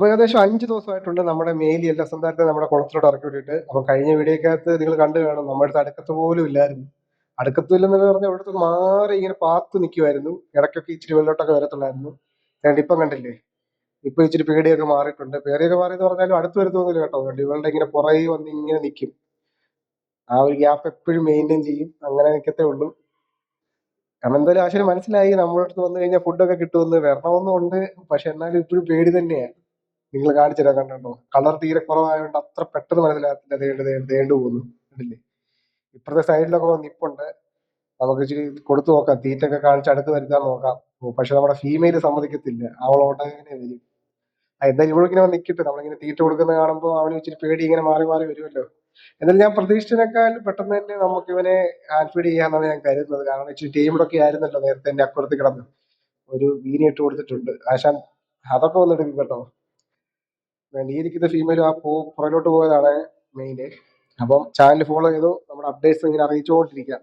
അപ്പൊ ഏകദേശം അഞ്ച് ദിവസമായിട്ടുണ്ട് നമ്മുടെ മേലി എല്ലാ സന്താരത്തെ നമ്മുടെ കുളത്തിലോട്ട് ഇറക്കി വിട്ടിട്ട്. അപ്പൊ കഴിഞ്ഞ വീഡിയോക്കകത്ത് നിങ്ങൾ കണ്ടു കാണും. നമ്മുടെ അടുത്ത് അടുക്കത്ത് പോലും ഇല്ലായിരുന്നു. അടുക്കത്തില്ലെന്ന് പറഞ്ഞാൽ അവിടുത്തെ മാറി ഇങ്ങനെ പാത്തു നിൽക്കുമായിരുന്നു ഇടയ്ക്കൊക്കെ ഇച്ചിരി വെള്ളോട്ടൊക്കെ വരത്തുള്ളായിരുന്നു. രണ്ട് ഇപ്പം കണ്ടില്ലേ? ഇപ്പൊ ഇച്ചിരി പേടിയൊക്കെ മാറിയിട്ടുണ്ട്. പേടിയൊക്കെ മാറിയെന്ന് പറഞ്ഞാലും അടുത്ത് വരുത്തൊന്നുമില്ല കേട്ടോ. കണ്ടു ഇവളുടെ ഇങ്ങനെ പുറകെ വന്ന് ഇങ്ങനെ നിൽക്കും ആ ഒരു ഗ്യാപ്പ് എപ്പോഴും മെയിന്റെയിൻ ചെയ്യും. അങ്ങനെ നിൽക്കത്തേ ഉള്ളൂ. കാരണം എന്തായാലും ആശയം മനസ്സിലായി. നമ്മുടെ അടുത്ത് വന്നു കഴിഞ്ഞാൽ ഫുഡൊക്കെ കിട്ടുമെന്ന്. വരണമെന്നുണ്ട് പക്ഷെ എന്നാലും ഇപ്പോഴും പേടി തന്നെയാണ് നിങ്ങൾ കാണിച്ചു തരാൻ കണ്ടോ കളർ തീരെ കുറവായതുകൊണ്ട് അത്ര പെട്ടെന്ന് മനസ്സിലാകത്തില്ല. തേണ്ട് തേണ്ട് തേണ്ട് പോകുന്നു. കണ്ടില്ലേ? ഇപ്പുറത്തെ സൈഡിലൊക്കെ വന്ന് നിപ്പുണ്ട്. നമുക്ക് ഇച്ചിരി കൊടുത്തു നോക്കാം. തീറ്റൊക്കെ കാണിച്ച് അടുത്ത് വരുത്താൻ നോക്കാം. പക്ഷെ നമ്മുടെ ഫീമെയിൽ സമ്മതിക്കത്തില്ല. അവളോട്ട് അങ്ങനെ വരും. എന്തായാലും ഇവിടെ ഇങ്ങനെ നിൽക്കട്ടെ നമ്മളിങ്ങനെ തീറ്റ കൊടുക്കുന്ന കാണുമ്പോൾ അവന് ഇച്ചിരി പേടി ഇങ്ങനെ മാറി മാറി വരുമല്ലോ. എന്നാലും ഞാൻ പ്രതീക്ഷിച്ചതിനേക്കാൾ പെട്ടെന്ന് തന്നെ നമുക്ക് ഇവനെ ഹാൻഡ് ചെയ്യാന്നാണ് ഞാൻ കരുതുന്നത്. കാരണം ഇച്ചിരി ടീമിലൊക്കെ ആയിരുന്നല്ലോ നേരത്തെ എന്റെ അക്കുറത്ത് കിടന്ന്. ഒരു വീനി ഇട്ട് കൊടുത്തിട്ടുണ്ട്. ആശാൻ അതൊക്കെ ഒന്ന് എടുക്കും കേട്ടോ ഈ ഇരിക്കുന്ന ഫീമെയിലും ആ പോ പുറകിലോട്ട് പോയതാണ് മെയിൻ അപ്പം ചാനൽ ഫോളോ ചെയ്തു. നമ്മുടെ അപ്ഡേറ്റ്സ് ഇങ്ങനെ അറിയിച്ചുകൊണ്ടിരിക്കാം